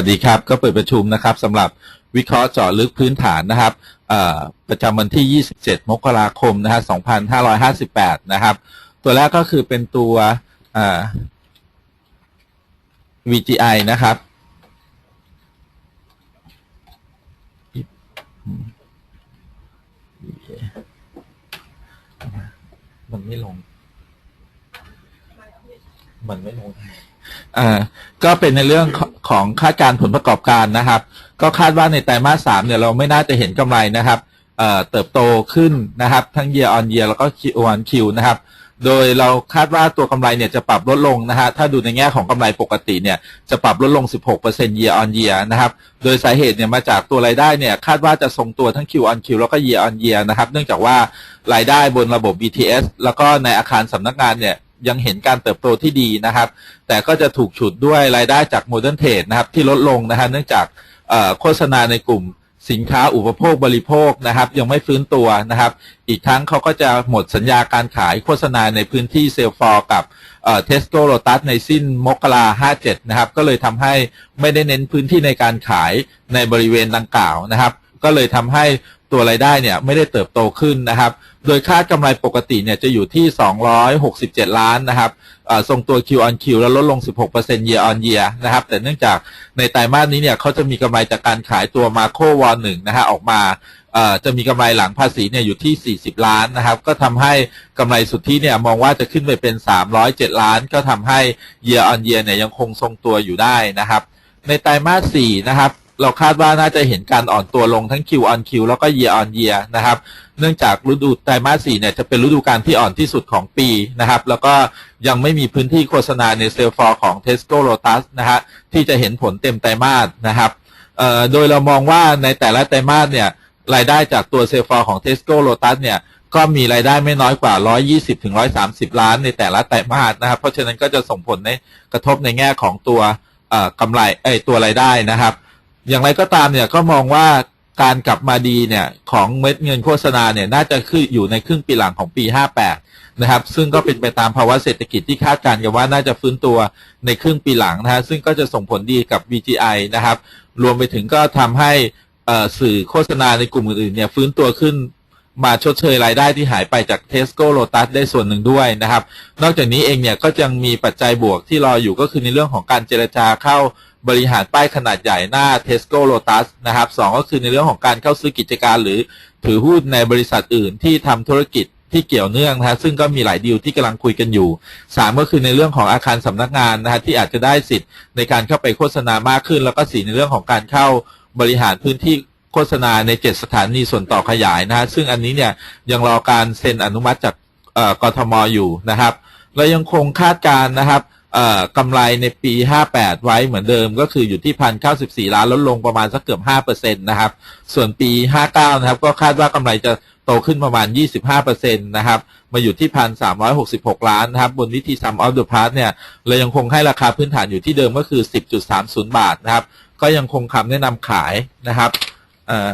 วัสดีครับ ก็เปิดประชุมนะครับสำหรับวิเคราะห์เจาะลึกพื้นฐานนะครับประจำวันที่ 27 มกราคมนะฮะ2558 นะครับ ตัวแรกก็คือเป็นตัว VGI นะครับ มันไม่ลง มันไม่ลง อ่า ก็เป็นในเรื่อง ของคาดการผลประกอบการนะครับ ก็คาดว่าในไตรมาสสามเนี่ยเราไม่น่าจะเห็นกำไรนะครับเอ่อเติบโตขึ้นนะครับ ทั้ง year on year แล้วก็ Q on Q นะครับ โดยเราคาดว่าตัวกำไรเนี่ยจะปรับลดลงนะฮะถ้าดูในแง่ของกำไรปกติเนี่ยจะปรับลดลง 16% year on year นะครับ โดยสาเหตุเนี่ยมาจากตัวรายได้เนี่ยคาดว่าจะทรงตัวทั้ง Q on Q แล้วก็ year on year นะครับ เนื่องจากว่ารายได้บนระบบ BTS แล้วก็ในอาคารสำนักงานเนี่ย ยังเห็นการเติบโตที่ดีนะครับ แต่ก็จะถูกฉุดด้วยรายได้จากโมเดิร์นเทรดนะครับที่ลดลงนะฮะเนื่องจากโฆษณาในกลุ่มสินค้าอุปโภคบริโภคนะครับ ยังไม่ฟื้นตัวนะครับ อีกทั้งเขาก็จะหมดสัญญาการขายโฆษณาในพื้นที่เซลฟอร์กับเทสโก้โ o ตัสในสิ้นมกราห้าเจ็ดนะครับ ก็เลยทำให้ไม่ได้เน้นพื้นที่ในการขายในบริเวณดังกล่าวนะครับ ก็เลยทำให้ ตัวรายได้เนี่ยไม่ได้เติบโตขึ้นนะครับ โดยคาดกำไรปกติเนี่ยจะอยู่ที่ 267 ล้านนะครับเอ่อทรงตัว Q on Q แล้วลดลง 16% year on year นะครับ แต่เนื่องจากในไตรมาสนี้เนี่ยเขาจะมีกำไรจากการขายตัวมาโควอหนึ่งนะฮะออกมาจะมีกำไรหลังภาษีเนี่ยอยู่ที่ 40 ล้านนะครับ ก็ทำให้กำไรสุทธิเนี่ยมองว่าจะขึ้นไปเป็น 307 ล้าน ก็ทำให้ year on year เนี่ยยังคงทรงตัวอยู่ได้นะครับ ในไตรมาส4นะครับ เราคาดว่าน่าจะเห็นการอ่อนตัวลงทั้ง Q on Q แล้วก็ year on year นะครับ เนื่องจากฤดูไตรมาส4เนี่ยจะเป็นฤดูการที่อ่อนที่สุดของปีนะครับ แล้วก็ยังไม่มีพื้นที่โฆษณาในเซลฟอร์ของ Tesco Lotus นะฮะที่จะเห็นผลเต็มไตรมาสนะครับโดยเรามองว่าในแต่ละไตรมาสเนี่ยรายได้จากตัวเซลฟอร์ของ Tesco Lotus เนี่ยก็มีรายได้ไม่น้อยกว่า 120ถึง130 ล้านในแต่ละไตรมาสนะครับ เพราะฉะนั้นก็จะส่งผลในกระทบในแง่ของตัวกำไรเอ้ตัวรายได้นะครับ อย่างไรก็ตามเนี่ยก็มองว่าการกลับมาดีเนี่ยของเม็ดเงินโฆษณาเนี่ยน่าจะคืออยู่ในครึ่งปีหลังของปี 58 นะครับ ซึ่งก็เป็นไปตามภาวะเศรษฐกิจที่คาดการณ์กันว่าน่าจะฟื้นตัวในครึ่งปีหลังนะฮะซึ่งก็จะส่งผลดีกับ VGI นะครับ รวมไปถึงก็ทำให้สื่อโฆษณาในกลุ่มอื่นๆเนี่ยฟื้นตัวขึ้นมาชดเชยรายได้ที่หายไปจาก Tesco Lotus ได้ส่วนหนึ่งด้วยนะครับ นอกจากนี้เองเนี่ยก็ยังมีปัจจัยบวกที่รออยู่ก็คือในเรื่องของการเจรจาเข้า บริหารป้ายขนาดใหญ่หน้า Tesco Lotus นะครับสองก็คือในเรื่องของการเข้าซื้อกิจการหรือถือหุ้นในบริษัทอื่นที่ทำธุรกิจที่เกี่ยวเนื่องนะฮะซึ่งก็มีหลายดีลที่กำลังคุยกันอยู่สามก็คือในเรื่องของอาคารสำนักงานนะฮะที่อาจจะได้สิทธิ์ในการเข้าไปโฆษณามากขึ้น แล้วก็สี่ในเรื่องของการเข้าบริหารพื้นที่โฆษณาใน 7 สถานีส่วนต่อขยายนะฮะซึ่งอันนี้เนี่ยยังรอการเซ็นอนุมัติจากกทมอยู่นะครับเรายังคงคาดการณ์นะครับ กำไรในปี 58 ไว้เหมือนเดิมก็คืออยู่ที่1,094ล้านลดลงประมาณสักเกือบ5%นตนะครับ ส่วนปี 59 นะครับ ก็คาดว่ากำไรจะโตขึ้นประมาณ 25%นตนะครับ มาอยู่ที่1,366ล้านนะครับ บนวิธี sum of the parts เนี่ยเรายังคงให้ราคาพื้นฐานอยู่ที่เดิมก็คือ 10.30 บาทนะครับ ก็ยังคงคำแนะนำขายนะครับเอ่อ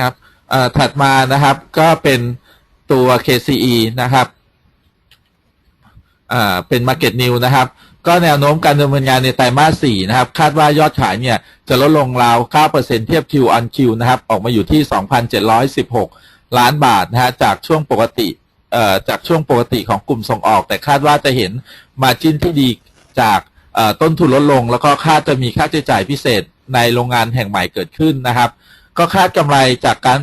ครับเอ่อถัดมานะครับก็เป็นตัว KCE นะครับ อ่าเป็น Market New นะครับ ก็แนวโน้มการดำเนินงานในไตรมาส4นะครับ คาดว่ายอดขายเนี่ยจะลดลงราว 9%เทียบ Q on Q นะครับ ออกมาอยู่ที่ 2,716 ล้านบาทนะฮะจากช่วงปกติเอ่อจากช่วงปกติของกลุ่มส่งออก แต่คาดว่าจะเห็นมาจิ้นที่ดีจากเอ่อต้นทุนลดลง แล้วก็คาดจะมีค่าใช้จ่ายพิเศษในโรงงานแห่งใหม่เกิดขึ้นนะครับ ก็คาดกำไรจากการ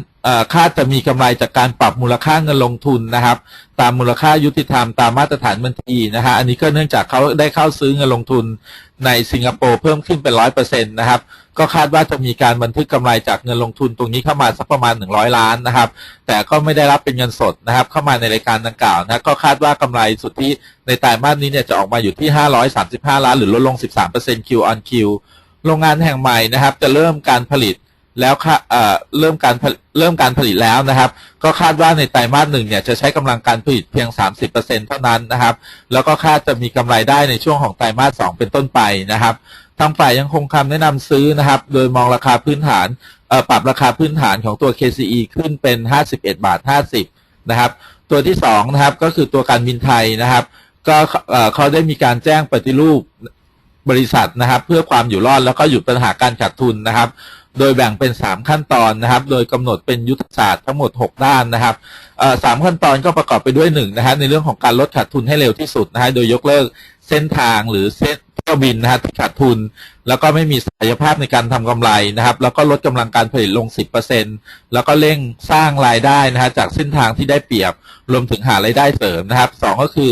คาดจะมีกำไรจากการปรับมูลค่าเงินลงทุนนะครับ ตามมูลค่ายุติธรรมตามมาตรฐานบัญชีนะฮะอันนี้ก็เนื่องจากเขาได้เข้าซื้อเงินลงทุนในสิงคโปร์เพิ่มขึ้นเป็นร้อยเปอร์เซ็นต์นะครับ ก็คาดว่าจะมีการบันทึกกำไรจากเงินลงทุนตรงนี้เข้ามาสักประมาณ 100 ล้านนะครับ แต่ก็ไม่ได้รับเป็นเงินสดนะครับ เข้ามาในรายการดังกล่าวนะก็คาดว่ากำไรสุทธิในไตรมาสนี้เนี่ยจะออกมาอยู่ที่ 535 ล้าน หรือลดลง 13% Q on Q โรงงานแห่งใหม่นะครับ จะเริ่มการผลิต แล้วเเริ่มการเริ่มการผลิตแล้วนะครับ ก็คาดว่าในไตรมาสหนึ่งเนี่ยจะใช้กำลังการผลิตเพียง 30%เท่านั้นนะครับ แล้วก็คาดจะมีกำไรได้ในช่วงของไตรมาสสองเป็นต้นไปนะครับทางฝ่ายยังคงคำแนะนำซื้อนะครับ โดยมองราคาพื้นฐานปรับราคาพื้นฐานของตัว KCE ขึ้นเป็น 51 บาท 50 นะครับ ตัวที่สองนะครับก็คือตัวการบินไทยนะครับ ก็เขาได้มีการแจ้งปฏิรูป บริษัทนะครับ เพื่อความอยู่รอดแล้วก็หยุดปัญหาการขาดทุนนะครับ โดยแบ่งเป็น 3 ขั้นตอนนะครับ โดยกำหนดเป็นยุทธศาสตร์ทั้งหมด 6 ด้านนะครับสามขั้นตอนก็ประกอบไปด้วยหนึ่งนะฮะในเรื่องของการลดขาดทุนให้เร็วที่สุดนะฮะโดยยกเลิกเส้นทางหรือเส้นเที่ยวบินนะฮะที่ขาดทุน แล้วก็ไม่มีศักยภาพในการทำกำไรนะครับ แล้วก็ลดกำลังการผลิตลง 10%แล้วก็เร่งสร้างรายได้นะฮะจากเส้นทางที่ได้เปรียบรวมถึงหารายได้เสริมนะครับสองก็คือ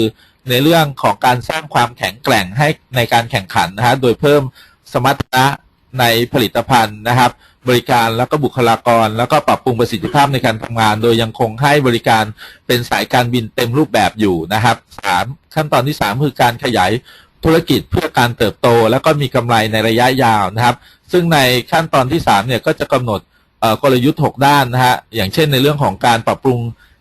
ในเรื่องของการสร้างความแข็งแกร่งให้ในการแข่งขันนะฮะโดยเพิ่มสมรรถนะในผลิตภัณฑ์นะครับ บริการแล้วก็บุคลากร แล้วก็ปรับปรุงประสิทธิภาพในการทำงาน โดยยังคงให้บริการเป็นสายการบินเต็มรูปแบบอยู่นะครับสามขั้นตอนที่สามคือการขยายธุรกิจเพื่อการเติบโต แล้วก็มีกำไรในระยะยาวนะครับ ซึ่งในขั้นตอนที่สามเนี่ยก็จะกำหนดกลยุทธ์ 6 ด้านนะฮะอย่างเช่นในเรื่องของการปรับปรุง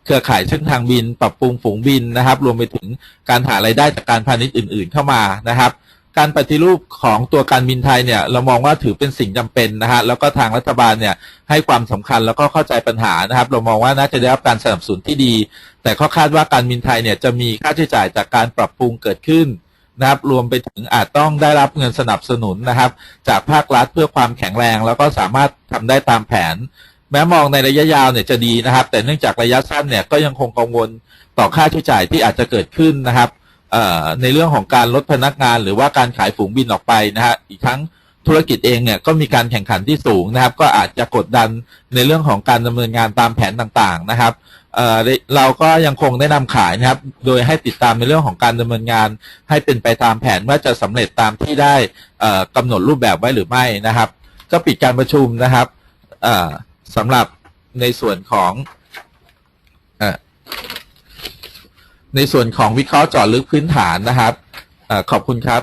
เครือข่ายเส้นทางบิน ปรับปรุงฝูงบินนะครับ รวมไปถึงการหารายได้จากการพาณิชย์อื่น ๆ เข้ามานะครับ การปฏิรูปของตัวการบินไทยเนี่ยเรามองว่าถือเป็นสิ่งจำเป็นนะฮะแล้วก็ทางรัฐบาลเนี่ยให้ความสำคัญแล้วก็เข้าใจปัญหานะครับ เรามองว่าน่าจะได้รับการสนับสนุนที่ดี แต่ก็คาดว่าการบินไทยเนี่ยจะมีค่าใช้จ่ายจากการปรับปรุงเกิดขึ้นนะครับรวมไปถึงอาจต้องได้รับเงินสนับสนุนนะครับ จากภาครัฐเพื่อความแข็งแรง แล้วก็สามารถทำได้ตามแผน แม้มองในระยะยาวเนี่ยจะดีนะครับ แต่เนื่องจากระยะสั้นเนี่ยก็ยังคงกังวลต่อค่าใช้จ่ายที่อาจจะเกิดขึ้นนะครับในเรื่องของการลดพนักงาน หรือว่าการขายฝูงบินออกไปนะฮะอีกทั้งธุรกิจเองเนี่ยก็มีการแข่งขันที่สูงนะครับ ก็อาจจะกดดันในเรื่องของการดำเนินงานตามแผนต่างๆนะครับเออเราก็ยังคงแนะนำขายนะครับ โดยให้ติดตามในเรื่องของการดำเนินงาน ให้เป็นไปตามแผนว่าจะสำเร็จตามที่ได้เอ่อกำหนดรูปแบบไว้หรือไม่นะครับ ก็ปิดการประชุมนะครับอ่อ สำหรับในส่วนของอในส่วนของวิเคราะห์เจาะลึกพื้นฐานนะครับอขอบคุณครับ